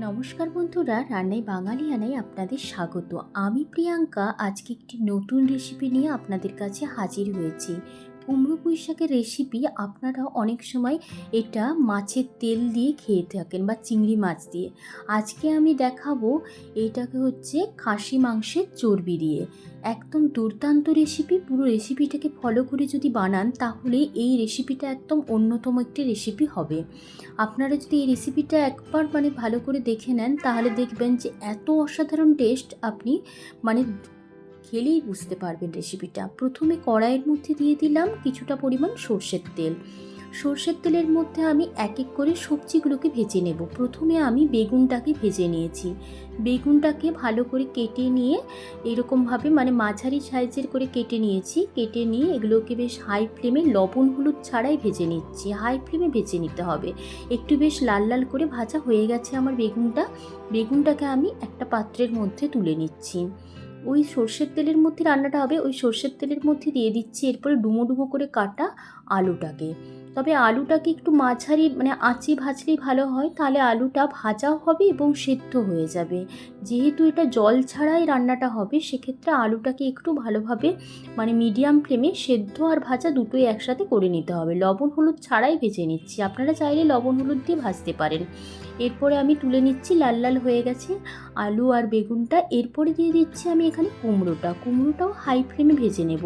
নমস্কার বন্ধুরা, রান্নায় বাঙালিয়ানায় আপনাদের স্বাগত। আমি প্রিয়াঙ্কা, আজকে একটি নতুন রেসিপি নিয়ে আপনাদের কাছে হাজির হয়েছি। কুমড়ো পুঁই শাকের রেসিপি আপনারা অনেক সময় এটা মাছের তেল দিয়ে খেয়ে থাকেন বা চিংড়ি মাছ দিয়ে। আজকে আমি দেখাবো এটাকে হচ্ছে খাসি মাংসের চর্বি দিয়ে। একদম দুর্দান্ত রেসিপি পুরো রেসিপিটাকে ফলো করে যদি বানান, তাহলে এই রেসিপিটা একদম অন্যতম একটি রেসিপি হবে। আপনারা যদি এই রেসিপিটা একবার মানে ভালো করে দেখে নেন, তাহলে দেখবেন যে এত অসাধারণ টেস্ট আপনি মানে খেলেই বুঝতে পারবেন রেসিপিটা প্রথমে কড়াইয়ের মধ্যে দিয়ে দিলাম কিছুটা পরিমাণ সর্ষের তেল। সর্ষের তেলের মধ্যে আমি এক এক করে সবজিগুলোকে ভেজে নেব। প্রথমে আমি বেগুনটাকে ভেজে নিয়েছি। বেগুনটাকে ভালো করে কেটে নিয়ে এরকমভাবে মানে মাঝারি সাইজের করে কেটে নিয়েছি। কেটে নিয়ে এগুলোকে বেশ হাই ফ্লেমে লবণ হলুদ ছাড়াই ভেজে নিচ্ছি। হাই ফ্লেমে ভেজে নিতে হবে। একটু বেশ লাল লাল করে ভাজা হয়ে গেছে আমার বেগুনটা। বেগুনটাকে আমি একটা পাত্রের মধ্যে তুলে নিচ্ছি। ওই সর্ষের তেলের মধ্যে রান্নাটা হবে, ওই সর্ষের তেলের মধ্যে দিয়ে দিচ্ছি এরপরে ডুমো ডুমো করে কাটা আলুটাকে। তবে আলুটাকে একটু মাঝারি মানে আঁচে ভাজলেই ভালো হয়, তাহলে আলুটা ভাজাও হবে এবং সেদ্ধ হয়ে যাবে। যেহেতু এটা জল ছাড়াই রান্নাটা হবে, সেক্ষেত্রে আলুটাকে একটু ভালোভাবে মানে মিডিয়াম ফ্লেমে সেদ্ধ আর ভাজা দুটোই একসাথে করে নিতে হবে। লবণ হলুদ ছাড়াই ভেজে নিচ্ছি। আপনারা চাইলে লবণ হলুদ দিয়ে ভাজতে পারেন। এরপরে আমি তুলে নিচ্ছি, লাল লাল হয়ে গেছে আলু আর বেগুনটা। এরপরে দিয়ে দিচ্ছি আমি এখানে কুমড়োটা। কুমড়োটাও হাই ফ্লেমে ভেজে নেব।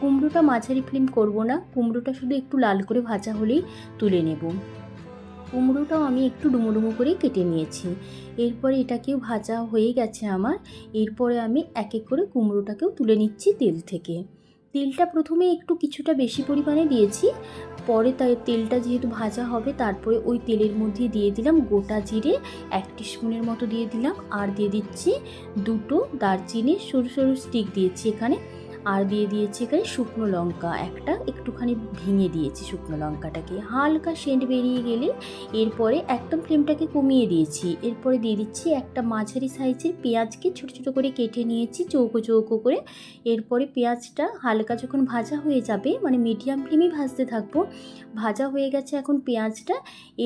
কুমড়োটা মাঝারি ফ্লেম করব না। কুমড়োটা শুধু একটু লাল করে ভাজা হলেই তুলে নেব। কুমড়োটাও আমি একটু ডুমো ডুমো করে কেটে নিয়েছি। এরপরে এটাকেও ভাজা হয়ে গেছে আমার। এরপরে আমি এক এক করে কুমড়োটাকেও তুলে নিচ্ছি তেল থেকে। তেলটা প্রথমে একটু কিছুটা বেশি পরিমাণে দিয়েছি। পরে তাই তেলটা যেহেতু ভাজা হবে, তারপরে ওই তেলের মধ্যে দিয়ে দিলাম গোটা জিরে, এক স্পুনের মতো দিয়ে দিলাম। আর দিয়ে দিচ্ছি দুটো দারচিনি, সরু সরু স্টিক দিয়েছি এখানে। আর দিয়ে দিয়েছি এখানে শুকনো লঙ্কা। একটা একটুখানি ভেঙে দিয়েছি শুকনো লঙ্কাটাকে। হালকা সেন্ট বেরিয়ে গেলে এরপরে একদম ফ্লেমটাকে কমিয়ে দিয়েছি। এরপরে দিয়ে দিচ্ছি একটা মাঝারি সাইজের পেঁয়াজকে ছোটো ছোটো করে কেটে নিয়েছি চৌকো চৌকো করে। এরপরে পেঁয়াজটা হালকা যখন ভাজা হয়ে যাবে মানে মিডিয়াম ফ্লেমেই ভাজতে থাকব, ভাজা হয়ে গেছে এখন পেঁয়াজটা।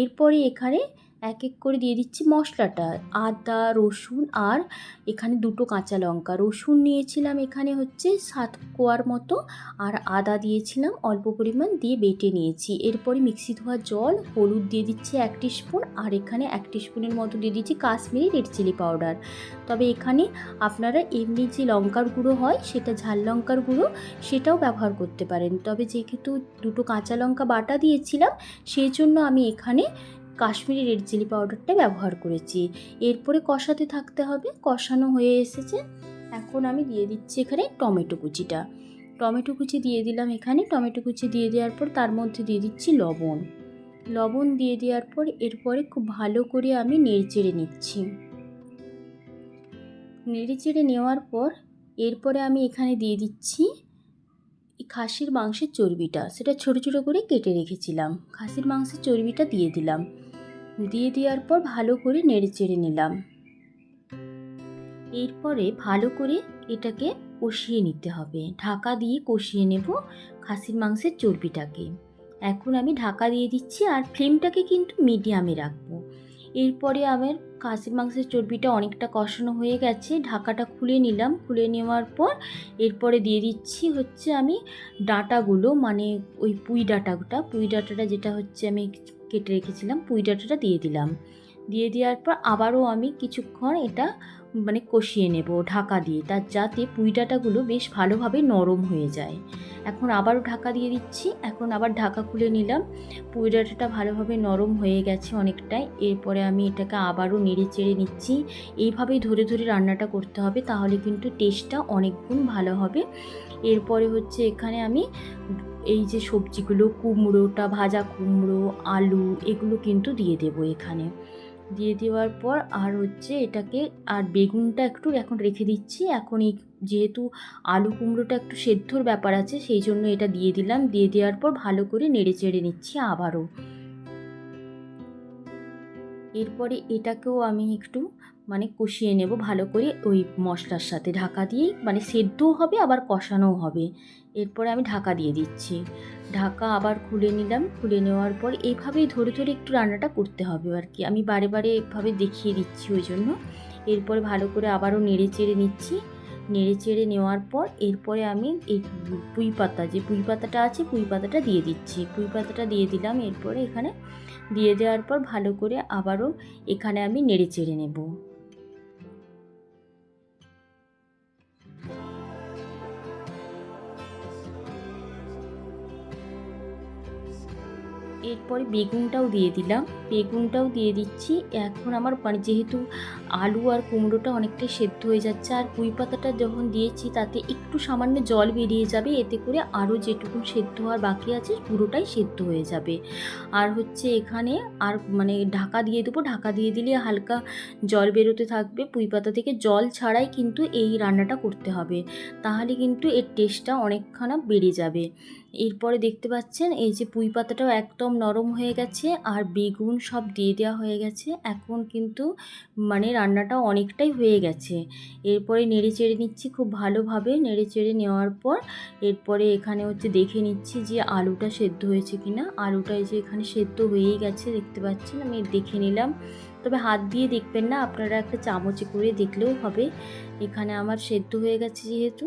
এরপরে এখানে এক এক করে দিয়ে দিচ্ছি মশলাটা। আদা, রসুন আর এখানে দুটো কাঁচা লঙ্কা। রসুন নিয়েছিলাম এখানে হচ্ছে সাত কোয়ার মতো আর আদা দিয়েছিলাম অল্প পরিমাণ দিয়ে বেটে নিয়েছি। এরপরে মিক্সি ধোয়া জল, হলুদ দিয়ে দিচ্ছি এক স্পুন আর এখানে এক স্পুনের মতো দিয়ে দিচ্ছি কাশ্মীরি রেড চিলি পাউডার। তবে এখানে আপনারা এমনি যে লঙ্কার গুঁড়ো হয় সেটা ঝাল লঙ্কার গুঁড়ো সেটাও ব্যবহার করতে পারেন। তবে যেহেতু দুটো কাঁচা লঙ্কা বাটা দিয়েছিলাম সেই জন্য আমি এখানে কাশ্মীরি রেড চিলি পাউডারটা ব্যবহার করেছি। এরপরে কষাতে থাকতে হবে, কষানো হয়ে এসেছে। এখন আমি দিয়ে দিচ্ছি এখানে টমেটো কুচিটা। টমেটো কুচি দিয়ে দিলাম এখানে। টমেটো কুচি দিয়ে দেওয়ার পর তার মধ্যে দিয়ে দিচ্ছি লবণ। লবণ দিয়ে দেওয়ার পর এরপরে খুব ভালো করে আমি নেড়ে চেড়ে নিচ্ছি। নেড়ে চেড়ে নেওয়ার পর এরপরে আমি এখানে দিয়ে দিচ্ছি খাসির মাংসের চর্বিটা। সেটা ছোটো ছোটো করে কেটে রেখেছিলাম। খাসির মাংসের চর্বিটা দিয়ে দিলাম। দিয়ে দেওয়ার পর ভালো করে নেড়ে চেড়ে নিলাম। এরপরে ভালো করে এটাকে কষিয়ে নিতে হবে। ঢাকা দিয়ে কষিয়ে নেব খাসির মাংসের চর্বিটাকে। এখন আমি ঢাকা দিয়ে দিচ্ছি আর ফ্লেমটাকে কিন্তু মিডিয়ামে রাখব। এরপরে আমার খাসির মাংসের চর্বিটা অনেকটা কষানো হয়ে গেছে, ঢাকাটা খুলে নিলাম। খুলে নেওয়ার পর এরপরে দিয়ে দিচ্ছি হচ্ছে আমি ডাটাগুলো মানে ওই পুঁই ডাটাটা। পুঁই ডাটাটা যেটা হচ্ছে আমি কেটে রেখেছিলাম, পুঁই ডাঁটাটা দিয়ে দিলাম। দিয়ে দেওয়ার পর আবারও আমি কিছুক্ষণ এটা মানে কষিয়ে নেব ঢাকা দিয়ে, তার যাতে পুঁই ডাঁটাগুলো বেশ ভালোভাবে নরম হয়ে যায়। এখন আবারও ঢাকা দিয়ে দিচ্ছি, এখন আবার ঢাকা খুলে নিলাম। পুঁই ডাঁটাটা ভালোভাবে নরম হয়ে গেছে অনেকটাই, এরপরে আমি এটাকে আবারও নেড়ে চেড়ে নিচ্ছি। এইভাবেই ধরে ধরে রান্নাটা করতে হবে, তাহলে কিন্তু টেস্টটা অনেক গুণ ভালো হবে। এরপরে হচ্ছে এখানে আমি এই যে সবজিগুলো, কুমড়োটা, ভাজা কুমড়ো, আলু, এগুলো কিন্তু দিয়ে দেবো এখানে। দিয়ে দেওয়ার পর আর হচ্ছে এটাকে, আর বেগুনটা একটু এখন রেখে দিচ্ছি। এখন এই যেহেতু আলু কুমড়োটা একটু সেদ্ধর ব্যাপার আছে, সেই জন্য এটা দিয়ে দিলাম। দিয়ে দেওয়ার পর ভালো করে নেড়ে চেড়ে নিচ্ছি আবারও। এরপরে এটাকেও আমি একটু মানে কষিয়ে নেব ভালো করে ওই মশলার সাথে। ঢাকা দিয়েই মানে সেদ্ধও হবে, আবার কষানোও হবে। এরপরে আমি ঢাকা দিয়ে দিচ্ছি। ঢাকা আবার খুলে নিলাম। খুলে নেওয়ার পর এইভাবেই ধরে ধরে একটু রান্নাটা করতে হবে আর কি। আমি বারে বারে এভাবে দেখিয়ে দিচ্ছি ওই জন্য। এরপরে ভালো করে আবারও নেড়ে চেড়ে নিচ্ছি। নেড়ে চেড়ে নেওয়ার পর এরপরে আমি এই পুঁই পাতা, যে পুঁই পাতাটা আছে, পুঁই পাতাটা দিয়ে দিচ্ছি। পুঁই পাতাটা দিয়ে দিলাম। এরপরে এখানে দিয়ে দেওয়ার পর ভালো করে আবারও এখানে আমি নেড়ে চেড়ে নেব। এরপরে বেগুনটাও দিয়ে দিলাম। বেগুনটাও দিয়ে দিচ্ছি। এখন আমার মানে যেহেতু আলু আর কুমড়োটা অনেকটাই সেদ্ধ হয়ে যাচ্ছে, আর পুঁই পাতাটা যখন দিয়েছি তাতে একটু সামান্য জল বেরিয়ে যাবে, এতে করে আরও যেটুকু সেদ্ধ হওয়ার বাকি আছে পুরোটাই সেদ্ধ হয়ে যাবে। আর হচ্ছে এখানে আর মানে ঢাকা দিয়ে দেবো। ঢাকা দিয়ে দিলে হালকা জল বেরোতে থাকবে। পুঁই পাতা থেকে জল ছাড়াই কিন্তু এই রান্নাটা করতে হবে। তাহলে কিন্তু এর টেস্টটা অনেকখানা বেড়ে যাবে। এরপরে দেখতে পাচ্ছেন, এই যে পুঁই পাতাটাও একদম নরম হয়ে গেছে আর বেগুন সব দিয়ে দেওয়া হয়ে গেছে। এখন কিন্তু মানে রান্নাটা অনেকটাই হয়ে গেছে। এরপরে নেড়ে চেড়ে নিচ্ছি খুব ভালোভাবে। নেড়ে চেড়ে নেওয়ার পর এরপরে এখানে হচ্ছে দেখে নিচ্ছি যে আলুটা সেদ্ধ হয়েছে কিনা। আলুটা এই যে এখানে সেদ্ধ হয়েই গেছে, দেখতে পাচ্ছেন? আমি দেখে নিলাম। তবে হাত দিয়ে দেখবেন না, আপনারা একটা চামচে করে দেখলেও হবে। এখানে আমার সেদ্ধ হয়ে গেছে যেহেতু।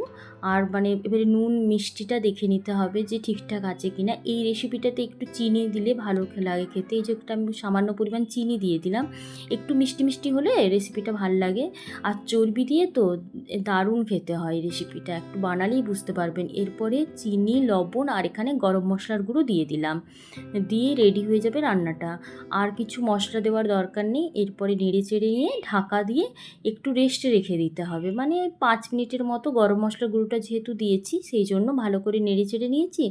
আর মানে এবারে নুন, মিষ্টিটা দেখে নিতে হবে যে ঠিকঠাক আছে কি না এই রেসিপিটাতে একটু চিনি দিলে ভালো লাগে খেতে। এই যে একটা আমি সামান্য পরিমাণ চিনি দিয়ে দিলাম। একটু মিষ্টি মিষ্টি হলে রেসিপিটা ভালো লাগে। আর চর্বি দিয়ে তো দারুণ খেতে হয় রেসিপিটা একটু বানালেই বুঝতে পারবেন। এরপরে চিনি, লবণ আর এখানে গরম মশলার গুঁড়ো দিয়ে দিলাম। দিয়ে রেডি হয়ে যাবে রান্নাটা। আর কিছু মশলা দেওয়ার দরকার নেই। এরপরে নেড়ে চেড়ে নিয়ে ঢাকা দিয়ে একটু রেস্টে রেখে দিতে হবে। মানে পাঁচ মিনিটের মতো গরম মশলা গুঁড়োটা যেহেতু দিয়েছি, সেই জন্য ভালো করে নেড়ে চেড়ে নিয়েছি।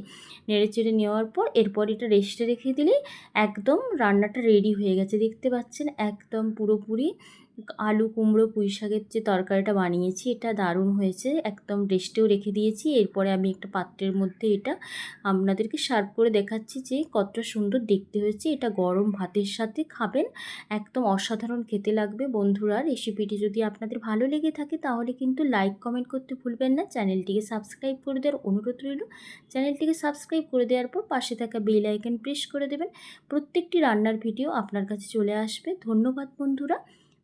নেড়ে চেড়ে নেওয়ার পর এরপর এটা রেস্টে রেখে দিলে একদম রান্নাটা রেডি হয়ে গেছে। দেখতে পাচ্ছেন একদম পুরোপুরি আলু, কুমড়ো, পুঁই শাকের যে তরকারিটা বানিয়েছি, এটা দারুণ হয়েছে। একদম রেস্টেও রেখে দিয়েছি। এরপরে আমি একটা পাত্রের মধ্যে এটা আপনাদেরকে সার্ভ করে দেখাচ্ছি যে কতটা সুন্দর দেখতে হয়েছে। এটা গরম ভাতের সাথে খাবেন, একদম অসাধারণ খেতে লাগবে বন্ধুরা। রেসিপিটি যদি আপনাদের ভালো লেগে থাকে তাহলে কিন্তু লাইক কমেন্ট করতে ভুলবেন না। চ্যানেলটিকে সাবস্ক্রাইব করে দেওয়ার অনুরোধ রইল। চ্যানেলটিকে সাবস্ক্রাইব করে দেওয়ার পর পাশে থাকা বেল আইকন প্রেস করে দেবেন। প্রত্যেকটি রান্নার ভিডিও আপনার কাছে চলে আসবে। ধন্যবাদ বন্ধুরা।